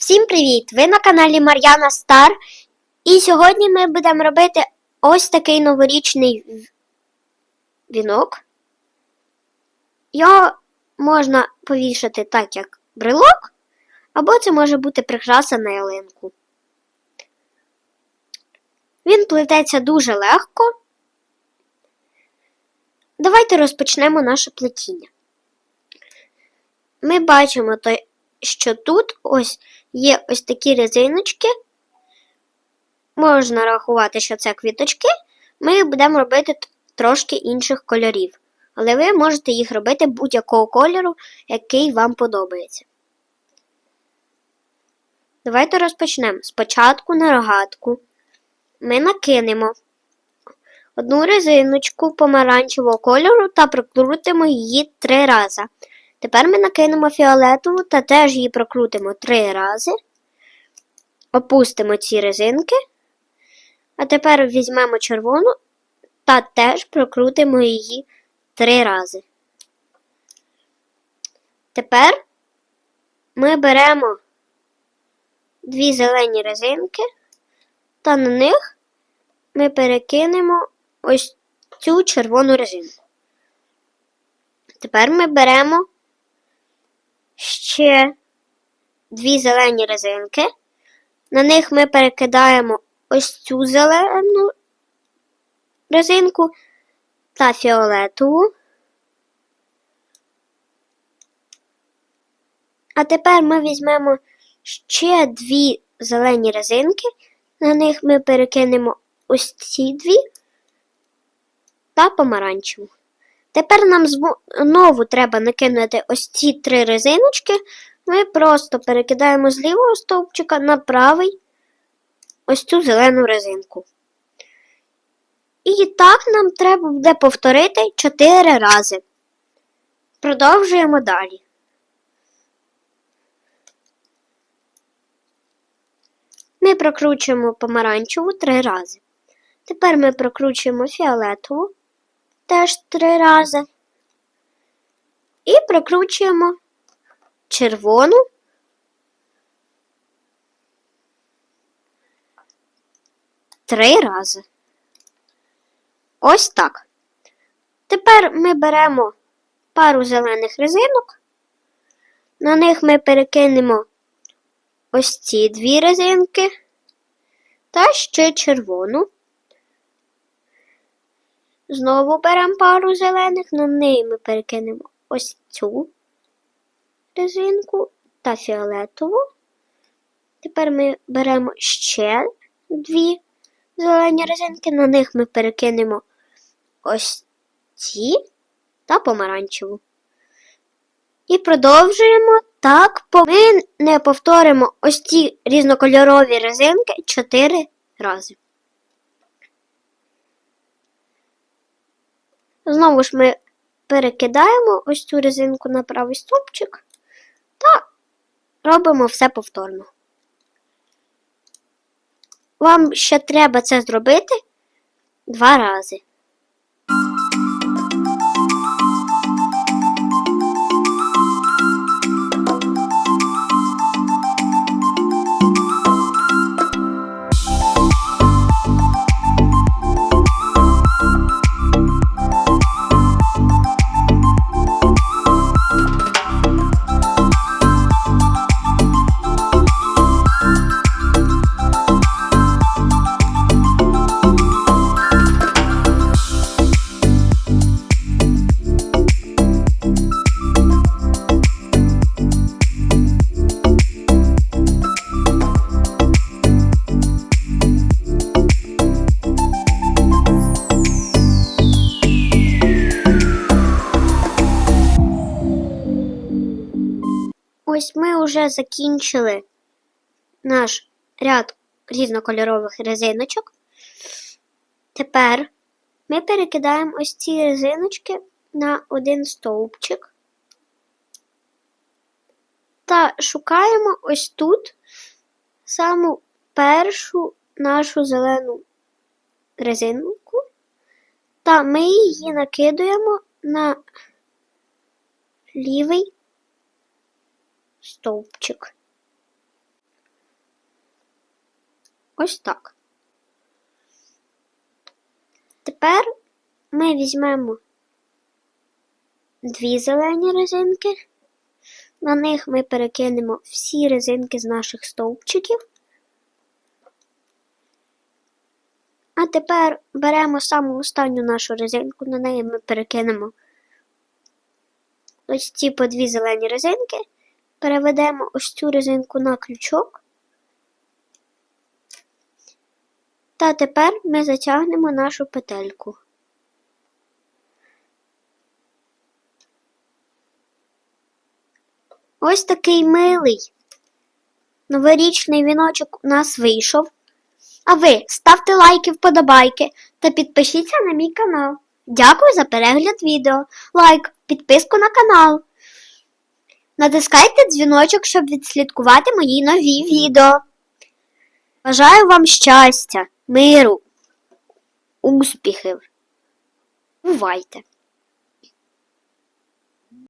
Всім привіт! Ви на каналі Мар'яна Стар. І сьогодні ми будемо робити ось такий новорічний вінок. Його можна повішати так, як брелок, або це може бути прикраса на ялинку. Він плететься дуже легко. Давайте розпочнемо наше плетіння. Ми бачимо, то, що тут ось є ось такі резиночки. Можна рахувати, що це квіточки. Ми будемо робити трошки інших кольорів. Але ви можете їх робити будь-якого кольору, який вам подобається. Давайте розпочнемо. Спочатку на рогатку ми накинемо одну резиночку помаранчевого кольору та прокрутимо її три рази. Тепер ми накинемо фіолетову та теж її прокрутимо три рази. Опустимо ці резинки. А тепер візьмемо червону та теж прокрутимо її три рази. Тепер ми беремо дві зелені резинки, та на них ми перекинемо ось цю червону резинку. Тепер ми беремо ще дві зелені резинки. На них ми перекидаємо ось цю зелену резинку та фіолетову. А тепер ми візьмемо ще дві зелені резинки. На них ми перекинемо ось ці дві та помаранчеву. Тепер нам знову треба накинути ось ці три резиночки. Ми просто перекидаємо з лівого стовпчика на правий ось цю зелену резинку. І так нам треба буде повторити 4 рази. Продовжуємо далі. Ми прокручуємо помаранчеву 3 рази. Тепер ми прокручуємо фіолетову теж 3 рази. І прокручуємо червону. Три рази. Ось так. Тепер ми беремо пару зелених резинок. На них ми перекинемо ось ці дві резинки та ще червону. Знову беремо пару зелених, на неї ми перекинемо ось цю резинку та фіолетову. Тепер ми беремо ще дві зелені резинки, на них ми перекинемо ось ці та помаранчеву. І продовжуємо так, ми не повторимо ось ці різнокольорові резинки 4 рази. Знову ж ми перекидаємо ось цю резинку на правий стовпчик та робимо все повторно. Вам ще треба це зробити два рази. Ось ми вже закінчили наш ряд різнокольорових резиночок. Тепер ми перекидаємо ось ці резиночки на один стовпчик та шукаємо ось тут саму першу нашу зелену резинку, та ми її накидуємо на лівий стовпчик. Ось так. Тепер ми візьмемо дві зелені резинки. На них ми перекинемо всі резинки з наших стовпчиків. А тепер беремо саму останню нашу резинку, на неї ми перекинемо ось ці по дві зелені резинки, переведемо ось цю резинку на крючок. Та тепер ми затягнемо нашу петельку. Ось такий милий новорічний віночок у нас вийшов. А ви ставте лайки, вподобайки та підпишіться на мій канал. Дякую за перегляд відео, лайк, підписку на канал. Натискайте дзвіночок, щоб відслідкувати мої нові відео. Бажаю вам щастя, миру, успіхів. Бувайте!